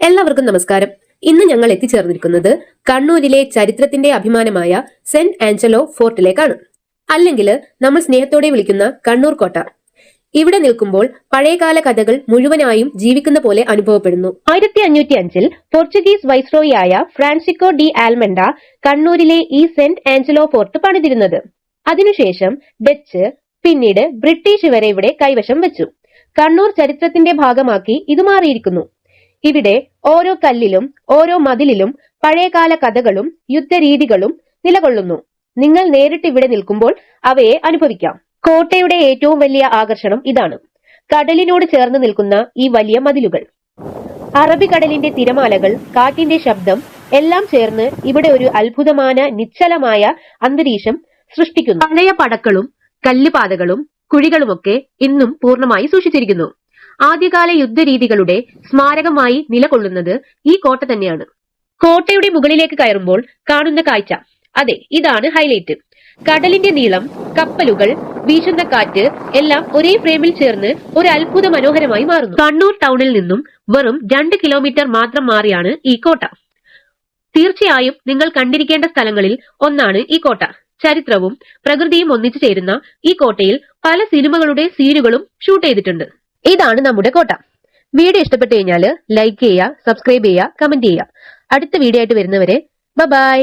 എല്ലാവർക്കും നമസ്കാരം. ഇന്ന് ഞങ്ങൾ എത്തിച്ചേർന്നിരിക്കുന്നത് കണ്ണൂരിലെ ചരിത്രത്തിന്റെ അഭിമാനമായ സെന്റ് ആഞ്ചലോ ഫോർട്ടിലേക്കാണ്. അല്ലെങ്കിൽ നമ്മൾ സ്നേഹത്തോടെ വിളിക്കുന്ന കണ്ണൂർ കോട്ട. ഇവിടെ നിൽക്കുമ്പോൾ പഴയകാല കഥകൾ മുഴുവനായും ജീവിക്കുന്ന പോലെ അനുഭവപ്പെടുന്നു. ആയിരത്തി അഞ്ഞൂറ്റി അഞ്ചിൽ പോർച്ചുഗീസ് വൈസ്രോയിയായ ഫ്രാൻസിക്കോ ഡി ആൽമെൻഡ കണ്ണൂരിലെ ഈ സെന്റ് ആഞ്ചലോ ഫോർട്ട് പണിതിരുന്നത്. അതിനുശേഷം ഡച്ച് പിന്നീട് ബ്രിട്ടീഷ് വരെ ഇവിടെ കൈവശം വെച്ചു. കണ്ണൂർ ചരിത്രത്തിന്റെ ഭാഗമാക്കി ഇത് മാറിയിരിക്കുന്നു. ഇവിടെ ഓരോ കല്ലിലും ഓരോ മതിലിലും പഴയകാല കഥകളും യുദ്ധരീതികളും നിലകൊള്ളുന്നു. നിങ്ങൾ നേരിട്ട് ഇവിടെ നിൽക്കുമ്പോൾ അവയെ അനുഭവിക്കാം. കോട്ടയുടെ ഏറ്റവും വലിയ ആകർഷണം ഇതാണ്. കടലിനോട് ചേർന്ന് നിൽക്കുന്ന ഈ വലിയ മതിലുകൾ. അറബിക്കടലിന്റെ തിരമാലകൾ കാറ്റിന്റെ ശബ്ദം എല്ലാം ചേർന്ന് ഇവിടെ ഒരു അത്ഭുതമായ നിശ്ചലമായ അന്തരീക്ഷം സൃഷ്ടിക്കുന്നു. പഴയ പടക്കളും കല്ലുപാതകളും കുഴികളുമൊക്കെ ഇന്നും പൂർണമായി സൂക്ഷിച്ചിരിക്കുന്നു. ആദ്യകാല യുദ്ധരീതികളുടെ സ്മാരകമായി നിലകൊള്ളുന്നത് ഈ കോട്ട തന്നെയാണ്. കോട്ടയുടെ മുകളിലേക്ക് കയറുമ്പോൾ കാണുന്ന കാഴ്ച. അതെ ഇതാണ് ഹൈലൈറ്റ്. കടലിന്റെ നീളം കപ്പലുകൾ വീശുന്ന കാറ്റ് എല്ലാം ഒരേ ഫ്രെയിമിൽ ചേർന്ന് ഒരു അത്ഭുത മനോഹരമായി മാറുന്നു. കണ്ണൂർ ടൗണിൽ നിന്നും വെറും രണ്ട് കിലോമീറ്റർ മാത്രം മാറിയാണ് ഈ കോട്ട. തീർച്ചയായും നിങ്ങൾ കണ്ടിരിക്കേണ്ട സ്ഥലങ്ങളിൽ ഒന്നാണ് ഈ കോട്ട. ചരിത്രവും പ്രകൃതിയും ഒന്നിച്ചു ചേരുന്ന ഈ കോട്ടയിൽ പല സിനിമകളുടെ സീനുകളും ഷൂട്ട് ചെയ്തിട്ടുണ്ട്. ഇതാണ് നമ്മുടെ കോട്ട. വീഡിയോ ഇഷ്ടപ്പെട്ടു കഴിഞ്ഞാൽ ലൈക്ക് ചെയ്യുക സബ്സ്ക്രൈബ് ചെയ്യുക കമന്റ് ചെയ്യുക. അടുത്ത വീഡിയോ ആയിട്ട് വരുന്നവരെ ബൈ